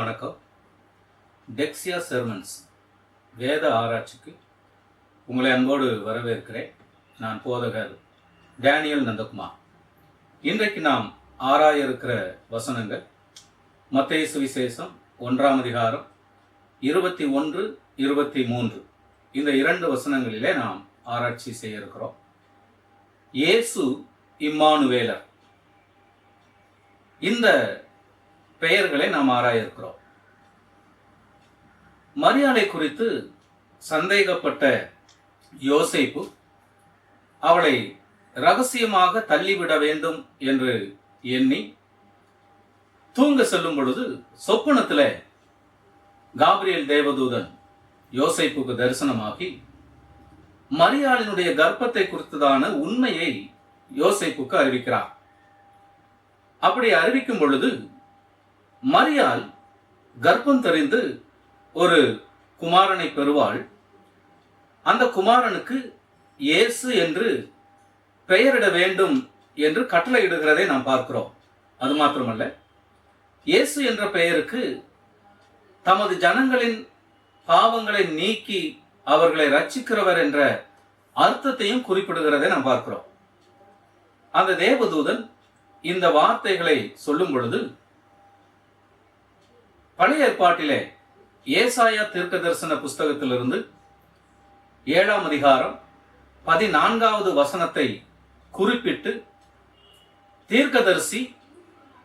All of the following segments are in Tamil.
வணக்கம். டெக்ஸியா செர்மன்ஸ் வேத ஆராய்ச்சிக்கு உங்களை அன்போடு வரவேற்கிறேன். நான் போதகர் டேனியல் நந்தகுமார். இன்றைக்கு நாம் ஆராய இருக்கிற வசனங்கள் மத்திய சுவிசேஷம் ஒன்றாம் அதிகாரம் இருபத்தி ஒன்று இருபத்தி மூன்று. இந்த இரண்டு வசனங்களிலே நாம் ஆராய்ச்சி செய்ய இருக்கிறோம் இயேசு இம்மானுவேலர். இந்த பெயர்களை நாம் ஆராய இருக்கிறோம் மரியாதை குறித்து சந்தேகப்பட்ட யோசைப்பு அவளை ரகசியமாக தள்ளிவிட வேண்டும் என்று எண்ணி தூங்க செல்லும் பொழுது சொப்பனத்தில் காபிரியல் தேவதூதன் யோசைப்புக்கு தரிசனமாகி மரியாளினுடைய கர்ப்பத்தை குறித்ததான உண்மையை யோசைப்புக்கு அறிவிக்கிறார். அப்படி அறிவிக்கும் பொழுது மரியாள் கர்ப்பம் தெரிந்து ஒரு குமாரனை பெறுவாள். அந்த குமாரனுக்கு இயேசு என்று பெயரிட வேண்டும் என்று கட்டளையிடுகிறதை நாம் பார்க்கிறோம். அது மாத்திரமல்ல. இயேசு என்ற பெயருக்கு தமது ஜனங்களின் பாவங்களை நீக்கி அவர்களை ரட்சிக்கிறவர் என்ற அர்த்தத்தையும் குறிப்பிடுகிறதை நாம் பார்க்கிறோம். அந்த தேவதூதன் இந்த வார்த்தைகளை சொல்லும் பொழுது பழைய ஏற்பாட்டிலே ஏசாயா தீர்க்க தரிசன புஸ்தகத்திலிருந்து ஏழாம் அதிகாரம் பதினான்காவது வசனத்தை குறிப்பிட்டு தீர்க்கதரிசி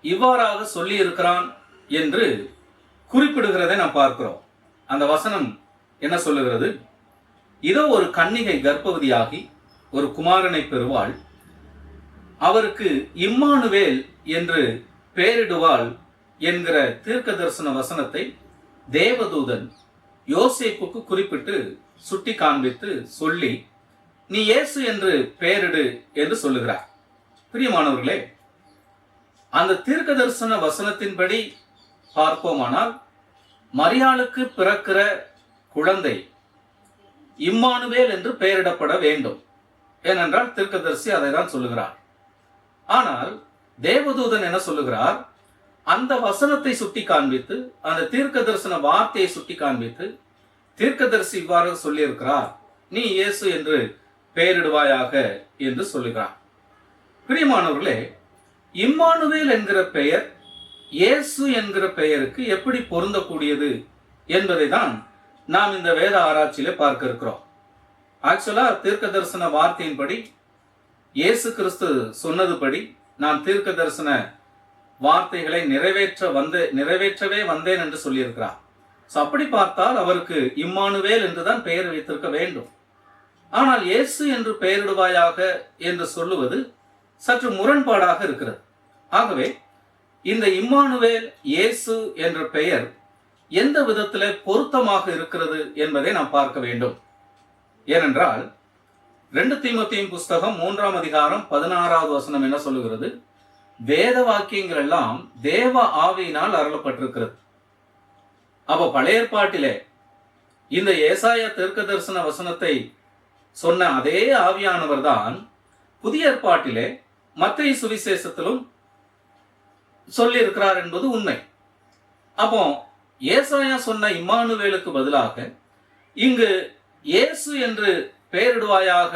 இவ்வாறாக சொல்லியிருக்கிறான் என்று குறிப்பிடுகிறதை நாம் பார்க்கிறோம். அந்த வசனம் என்ன சொல்லுகிறது? இதோ ஒரு கன்னிகை கர்ப்பவதியாகி ஒரு குமாரனை பெறுவாள். அவருக்கு இம்மானுவேல் என்று பெயரிடுவாள் என்கிற தீர்க்க தரிசன வசனத்தை தேவதூதன் யோசேப்புக்கு குறிப்பிட்டு சுட்டி காண்பித்து சொல்லி நீ இயேசு என்று பெயரிடு என்று சொல்லுகிறார். பிரியமானவர்களே அந்த தீர்க்க தரிசன வசனத்தின்படி பார்ப்போமானால் மரியாளுக்கு பிறக்கிற குழந்தை இம்மானுவேல் என்று பெயரிடப்பட வேண்டும். ஏனென்றால் தீர்க்கதரிசி அதை தான் சொல்லுகிறார். ஆனால் தேவதூதன் என்ன சொல்லுகிறார்? அந்த வசனத்தை சுட்டி காண்பித்து அந்த தீர்க்க தரிசன வார்த்தையை சுட்டி காண்பித்து தீர்க்கதரிசி இவ்வாறு சொல்லியிருக்கிறார். நீ இயேசு என்று பெயரிடுவாயாக என்று சொல்லுகிறார். பிரியமானவர்களே இம்மானுவேல் என்கிற பெயர் இயேசு என்கிற பெயருக்கு எப்படி பொருந்தக்கூடியது என்பதை தான் நாம் இந்த வேத ஆராய்ச்சியில பார்க்க இருக்கிறோம். ஆக்சுவலா தீர்க்க தரிசன வார்த்தையின்படி இயேசு கிறிஸ்து சொன்னதுபடி நான் தீர்க்க தரிசன வார்த்தைகளை நிறைவேற்ற வந்து நிறைவேற்றவே வந்தேன் என்று சொல்லியிருக்கிறார். ஸோ அப்படி பார்த்தால் அவருக்கு இம்மானுவேல் என்றுதான் பெயர் வைத்திருக்க வேண்டும். ஆனால் இயேசு என்று பெயரிடுவாயாக என்று சொல்லுவது சற்று முரண்பாடாக இருக்கிறது. ஆகவே இந்த இம்மானுவேல் இயேசு என்ற பெயர் எந்த விதத்தில் பொருத்தமாக இருக்கிறது என்பதை நாம் பார்க்க வேண்டும். ஏனென்றால் ரெண்டு தீமத்தையும் புஸ்தகம் மூன்றாம் அதிகாரம் பதினாறாவது வசனம் என்ன சொல்லுகிறது? வேத வாக்கியங்கள் எல்லாம் தேவ ஆவியினால் அருளப்பட்டிருக்கிறது. அப்ப பழைய ஏற்பாட்டிலே இந்த ஏசாய தெற்கு தரிசன வசனத்தை சொன்ன அதே ஆவியானவர் தான் புதிய ஏற்பாட்டிலே மத்திய சுவிசேஷத்திலும் சொல்லி இருக்கிறார் என்பது உண்மை. அப்போ ஏசாயா சொன்ன இம்மானுவேலுக்கு பதிலாக இங்கு இயேசு என்று பெயரிடுவாயாக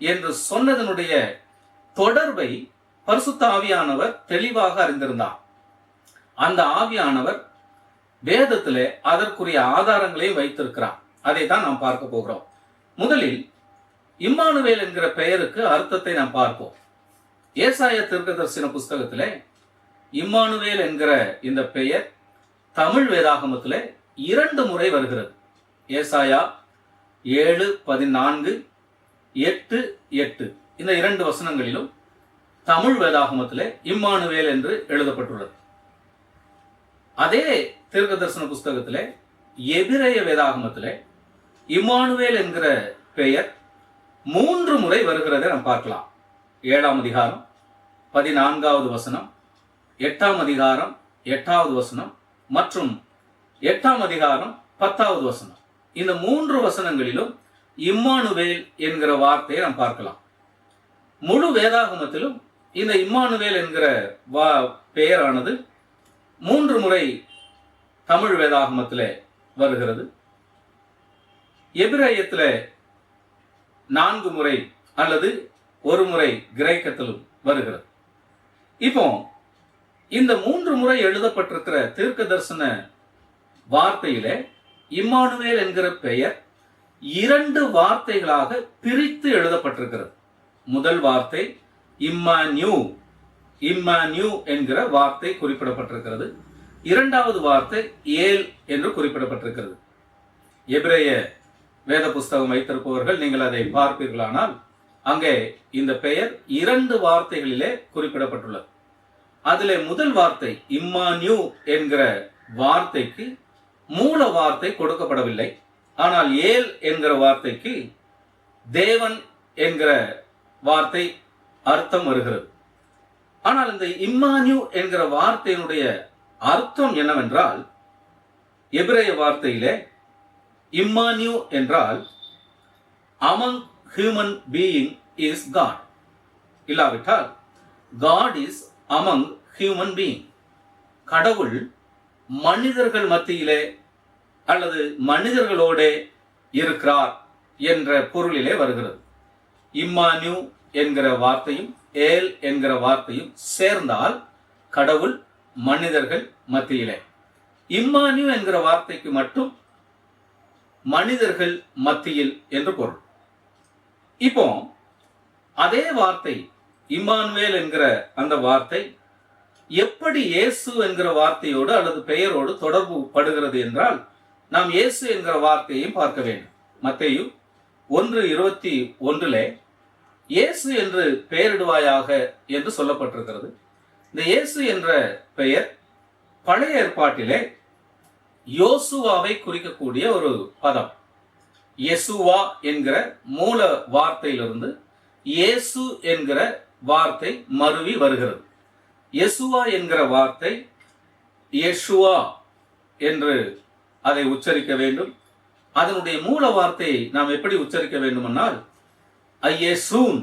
என்று சொன்னதனுடைய தொடர்பை பரிசுத்த ஆவியானவர் தெளிவாக அறிந்திருந்தார். அந்த ஆவியானவர் வேதத்திலே அதற்குரிய ஆதாரங்களையும் வைத்திருக்கிறார். அதை தான் நாம் பார்க்க போகிறோம். முதலில் இம்மானுவேல் என்கிற பெயருக்கு அர்த்தத்தை நாம் பார்ப்போம். ஏசாய தீர்க்கதரிசன புஸ்தகத்திலே இம்மானுவேல் என்கிற இந்த பெயர் தமிழ் வேதாகமத்திலே இரண்டு முறை வருகிறது. ஏசாயா ஏழு பதினான்கு எட்டு எட்டு. இந்த இரண்டு வசனங்களிலும் தமிழ் வேதாகமத்திலே இம்மானுவேல் என்று எழுதப்பட்டுள்ளது. அதே தீர்க்க தரிசன புஸ்தகத்திலே எபிரேய வேதாகமத்திலே இம்மானுவேல் என்கிற பெயர் மூன்று முறை வருகிறதை நாம் பார்க்கலாம். ஏழாம் அதிகாரம் பதினான்காவது வசனம் எட்டாம் அதிகாரம் எட்டாவது வசனம் மற்றும் எட்டாம் அதிகாரம் பத்தாவது வசனம். இந்த மூன்று வசனங்களிலும் இம்மானுவேல் என்கிற வார்த்தையை நாம் பார்க்கலாம். முழு வேதாகமத்திலும் இந்த இம்மானுவேல் என்கிற வா பெயரானது மூன்று முறை தமிழ் வேதாகமத்தில் வருகிறது. எபிரேயத்தில் நான்கு முறை அல்லது ஒரு முறை கிரேக்கத்திலும் வருகிறது. இப்போ இந்த மூன்று முறை எழுதப்பட்டிருக்கிற தீர்க்க தரிசன வார்த்தையில இம்மானுவேல் என்கிற பெயர் இரண்டு வார்த்தைகளாக பிரித்து எழுதப்பட்டிருக்கிறது. முதல் வார்த்தை இம்மான்யூ இம்மான்யூ என்கிற வார்த்தை குறிப்பிடப்பட்டிருக்கிறது. இரண்டாவது வார்த்தை ஏல் என்று குறிப்பிடப்பட்டிருக்கிறது. எபிரேய வேத புஸ்தகம் வைத்திருப்பவர்கள் நீங்கள் அதை பார்ப்பீர்களானால் அங்கே இந்த பெயர் இரண்டு வார்த்தைகளிலே குறிப்பிடப்பட்டுள்ளது. அதிலே முதல் வார்த்தை இம்மான்யூ என்கிற வார்த்தைக்கு மூல வார்த்தை கொடுக்கப்படவில்லை. ஆனால் ஏல் என்கிற வார்த்தைக்கு தேவன் என்கிற வார்த்தை அர்த்தம் வருகிறது. ஆனால் இந்த இம்மான்யூ என்கிற வார்த்தையினுடைய அர்த்தம் என்னவென்றால் எபிரேய வார்த்தையிலே இம்மான்யூ என்றால் among human being is God இல்லாவிட்டால் God is among human being கடவுள் மனிதர்கள் மத்தியிலே அல்லது மனிதர்களோடே இருக்கிறார் என்ற பொருளிலே வருகிறது. இம்மான்யூ என்கிற வார்த்தையும் ஏல் என்கிற வார்த்தையும் சேர்ந்தால் கடவுள் மனிதர்கள் மத்தியிலே. இம்மானியம் என்கிற வார்த்தைக்கு மட்டும் மனிதர்கள் மத்தியில் என்று பொருள். இப்போ அதே வார்த்தை இம்மானுவேல் என்கிற அந்த வார்த்தை எப்படி இயேசு என்கிற வார்த்தையோடு அல்லது பெயரோடு தொடர்பு படுகிறது என்றால் நாம் இயேசு என்கிற வார்த்தையையும் பார்க்க வேண்டும். மத்தையும் ஒன்று இருபத்தி ஒன்றிலே இயேசு என்று பெயரிடுவாயாக என்று சொல்லப்பட்டிருக்கிறது. இந்த இயேசு என்ற பெயர் பழைய ஏற்பாட்டிலே யோசுவாவை குறிக்கக்கூடிய ஒரு பதம். யெசுவா என்கிற மூல வார்த்தையிலிருந்து இயேசு என்கிற வார்த்தை மருவி வருகிறது. யெசுவா என்கிற வார்த்தை யெஷுவா என்று அதை உச்சரிக்க வேண்டும். அதனுடைய மூல வார்த்தையை நாம் எப்படி உச்சரிக்க வேண்டுமென்றால் ஐயேசூன்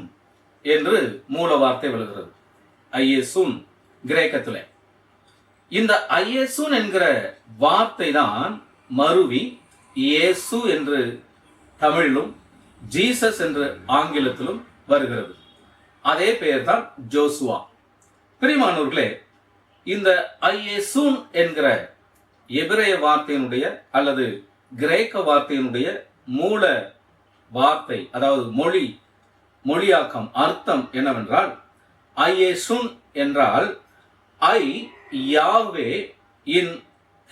என்று மூல வார்த்தை விழுகிறது. ஐயேசூன் கிரேக்கத்தில். இந்த ஐயேசூன் என்கிற வார்த்தை தான் மருவி இயேசு என்று தமிழிலும் ஜீசஸ் என்று ஆங்கிலத்திலும் வருகிறது. அதே பெயர் தான் ஜோசுவா. பிரிமானூர்களே இந்த ஐயேசூன் என்கிற எபிரேய வார்த்தையினுடைய அல்லது கிரேக்க வார்த்தையினுடைய மூல வார்த்தை அதாவது மொழி மொழியாக்கம் அர்த்தம் என்னவென்றால் ஐயேசுன் என்றால் ஐ யாவே இன்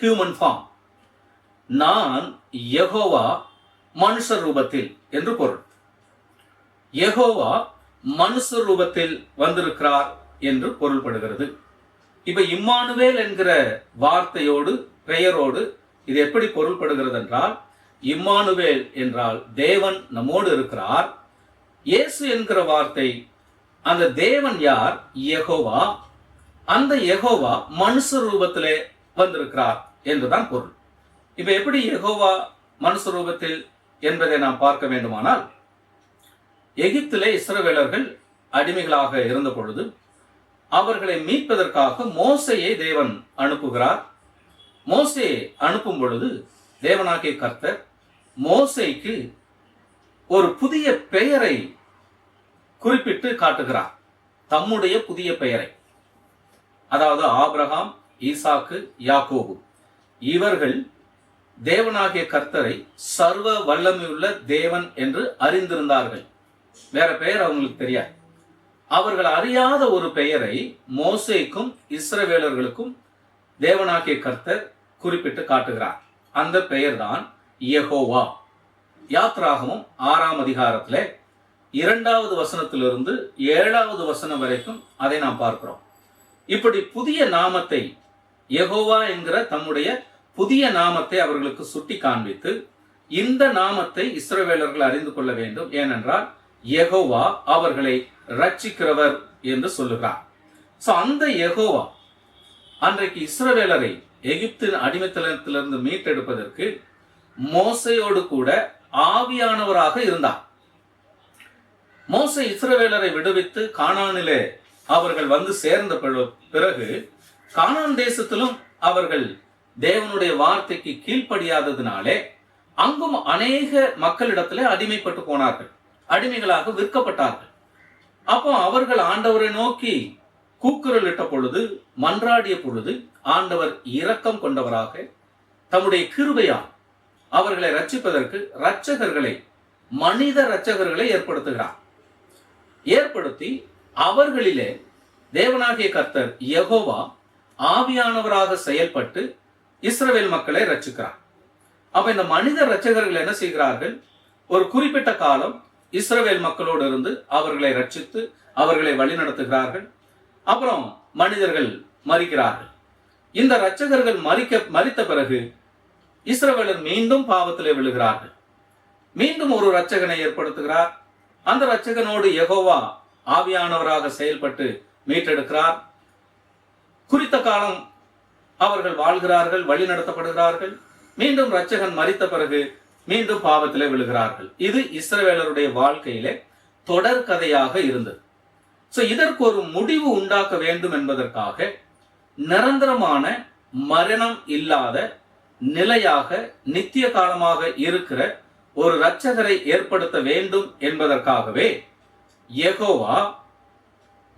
ஹியூமன் ஃபார்ம். நான் யகோவா மனுஷ ரூபத்தில் என்று பொருள். யெகோவா மனுஷ ரூபத்தில் வந்திருக்கிறார் என்று பொருள்படுகிறது. இப்ப இம்மானுவேல் என்கிற வார்த்தையோடு பெயரோடு இது எப்படி பொருள்படுகிறது என்றால் இம்மானுவேல் என்றால் தேவன் நம்மோடு இருக்கிறார் இயேசு என்கிற வார்த்தை அந்த தேவன் யார்? யகோவா. அந்த யகோவா மனுஷ ரூபத்திலே வந்திருக்கிறார் என்றுதான் பொருள். இப்ப எப்படி யகோவா மனுஷ ரூபத்தில் என்பதை நாம் பார்க்க வேண்டுமானால் எகிப்திலே இஸ்ரவேலர்கள் அடிமைகளாக இருந்த பொழுது அவர்களை மீட்பதற்காக மோசையை தேவன் அனுப்புகிறார். மோசையை அனுப்பும் பொழுது தேவனாகிய கர்த்தர் மோசைக்கு ஒரு புதிய பெயரை குறிப்பிட்டு காட்டுகிறார். தம்முடைய புதிய பெயரை. அதாவது ஆப்ரஹாம் ஈசாக்கு யாக்கோபு. இவர்கள் தேவனாகிய கர்த்தரை சர்வ வல்லமையுள்ள தேவன் என்று அறிந்திருந்தார்கள். வேற பெயர் அவங்களுக்கு தெரியாது. அவர்கள் அறியாத ஒரு பெயரை மோசேக்கும் இஸ்ரவேலர்களுக்கும் தேவனாகிய கர்த்தர் குறிப்பிட்டு காட்டுகிறார். அந்த பெயர்தான் யகோவா. யாத்ராகமும் ஆறாம் அதிகாரத்தில் இரண்டாவது வசனத்திலிருந்து ஏழாவது வசனம் வரைக்கும் அதை நாம் பார்க்கிறோம். இப்படி புதிய நாமத்தை எகோவா என்கிற தம்முடைய புதிய நாமத்தை அவர்களுக்கு சுட்டி காண்பித்து இந்த நாமத்தை இஸ்ரவேலர்கள் அறிந்து கொள்ள வேண்டும். ஏனென்றால் எகோவா அவர்களை ரட்சிக்கிறவர் என்று சொல்லுகிறார். சோ அந்த எகோவா அன்றைக்கு இஸ்ரவேலரை எகிப்தின் அடிமைத்தனத்திலிருந்து மீட்டெடுப்பதற்கு மோசையோடு கூட ஆவியானவராக இருந்தார். மோச இஸ்ரவேலரை விடுவித்து கானானிலே அவர்கள் வந்து சேர்ந்த பிறகு கானான் தேசத்திலும் அவர்கள் தேவனுடைய வார்த்தைக்கு கீழ்ப்படியாததினாலே அங்கும் அநேக மக்களிடத்திலே அடிமைப்பட்டு போனார்கள். அடிமைகளாக விற்கப்பட்டார்கள். அப்போ அவர்கள் ஆண்டவரை நோக்கி கூக்குரலிட்ட பொழுது மன்றாடிய பொழுது ஆண்டவர் இரக்கம் கொண்டவராக தம்முடைய கிருபையால் அவர்களை ரட்சிப்பதற்கு ரட்சகர்களை மனித ரட்சகர்களை ஏற்படுத்துகிறார். ஏற்படுத்தி அவர்களிலே தேவனாகிய கர்த்தர் யகோவா ஆவியானவராக செயல்பட்டு இஸ்ரவேல் மக்களை ரட்சிக்கிறார் அப்ப இந்த மனித ரட்சகர்கள் என்ன செய்கிறார்கள்? ஒரு குறிப்பிட்ட காலம் இஸ்ரவேல் மக்களோடு இருந்து அவர்களை ரட்சித்து அவர்களை வழிநடத்துகிறார்கள். அப்புறம் மனிதர்கள் மறிக்கிறார்கள். இந்த ரட்சகர்கள் மறிக்க மறித்த பிறகு இஸ்ரவேலர் மீண்டும் பாவத்திலே விழுகிறார்கள். மீண்டும் ஒரு ரட்சகனை ஏற்படுத்துகிறார். அந்த ரட்சகனோடு எகோவா ஆவியானவராக செயல்பட்டு மீட்டெடுக்கிறார். குறித்த காலம் அவர்கள் வாழ்கிறார்கள் வழி நடத்தப்படுகிறார்கள். மீண்டும் ரட்சகன் மறித்த பிறகு மீண்டும் பாவத்திலே விழுகிறார்கள். இது இஸ்ரவேலருடைய வாழ்க்கையிலே தொடர் கதையாக இருந்தது. சோ இதற்கு ஒரு முடிவு உண்டாக்க வேண்டும் என்பதற்காக நிரந்தரமான மரணம் இல்லாத நிலையாக நித்திய காலமாக இருக்கிற ஒரு இரட்சகரை ஏற்படுத்த வேண்டும் என்பதற்காகவே யகோவா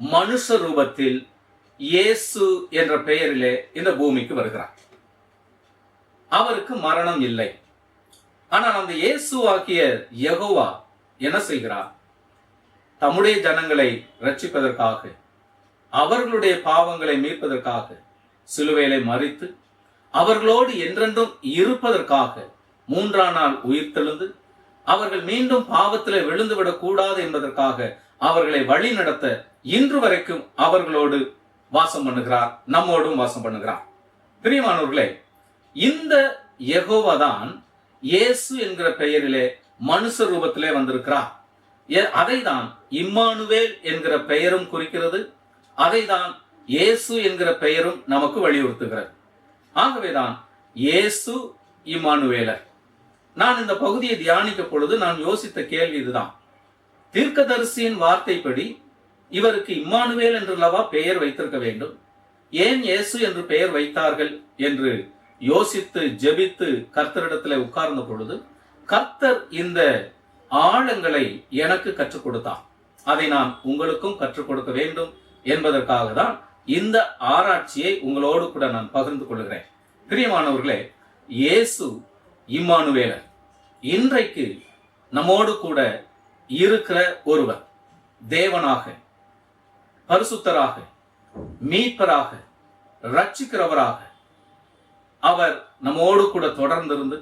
மனுஷ ரூபத்தில் இயேசு என்ற பெயரிலே இந்த பூமிக்கு வருகிறார். அவருக்கு மரணம் இல்லை. ஆனால் அந்த இயேசு யகோவா என்ன செய்கிறார்? தம்முடைய ஜனங்களை ரட்சிப்பதற்காக அவர்களுடைய பாவங்களை மீட்பதற்காக சிலுவையிலே மறித்து அவர்களோடு என்றென்றும் இருப்பதற்காக மூன்றாம் நாள் உயிர்த்தெழுந்து அவர்கள் மீண்டும் பாவத்தில் விழுந்து விடக்கூடாது என்பதற்காக அவர்களை வழி நடத்த இன்று வரைக்கும் அவர்களோடு வாசம் பண்ணுகிறார் நம்மோடும் வாசம் பண்ணுகிறார். பிரியமானவர்களே இந்த யெகோவா தான் இயேசு என்கிற பெயரிலே மனுஷ ரூபத்திலே வந்திருக்கிறார். அதை தான் இம்மானுவேல் என்கிற பெயரும் குறிக்கிறது அதை தான் இயேசு என்கிற பெயரும் நமக்கு வலியுறுத்துகிறது. ஆகவேதான் இயேசு இம்மானுவேலர். நான் இந்த பகுதியை தியானிக்க பொழுது நான் யோசித்த கேள்வி இதுதான். தீர்க்கதரிசியின் வார்த்தைப்படி இவருக்கு இம்மானுவேல் என்றுள்ளவா பெயர் வைத்திருக்க வேண்டும்? ஏன் இயேசு என்று பெயர் வைத்தார்கள் என்று யோசித்து ஜெபித்து கர்த்தரிடத்துல உட்கார்ந்த பொழுது கர்த்தர் இந்த ஆழங்களை எனக்கு கற்றுக் கொடுத்தார் அதை நான் உங்களுக்கும் கற்றுக் கொடுக்க வேண்டும் என்பதற்காக தான் இந்த ஆராய்ச்சியை உங்களோடு கூட நான் பகிர்ந்து கொள்கிறேன். பிரியமானவர்களே இயேசு இம்மானுவேலர். இன்றைக்கு நம்மோடு கூட இருக்கிற ஒருவர் தேவனாக பரிசுத்தராக மீட்பராக ரட்சிக்கிறவராக அவர் நம்மோடு கூட தொடர்ந்திருந்து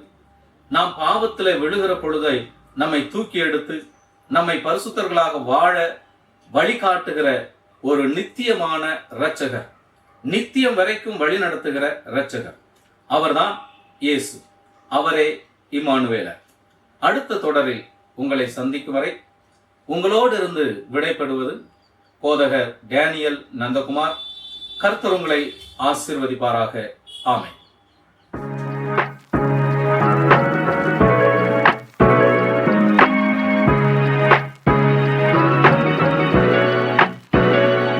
நாம் பாவத்தில் விழுகிற பொழுதை நம்மை தூக்கி எடுத்து நம்மை பரிசுத்தர்களாக வாழ வழிகாட்டுகிற ஒரு நித்தியமான இரட்சகர். நித்தியம் வரைக்கும் வழி நடத்துகிற இரட்சகர். அவர்தான் இயேசு. அவரே இம்மானுவேலர். அடுத்த தொடரில் உங்களை சந்திக்கும் வரை உங்களோடு இருந்து விடைபெறுவது போதகர் டேனியல் நந்தகுமார். கர்த்தர் உங்களை ஆசிர்வதிப்பாராக. ஆமை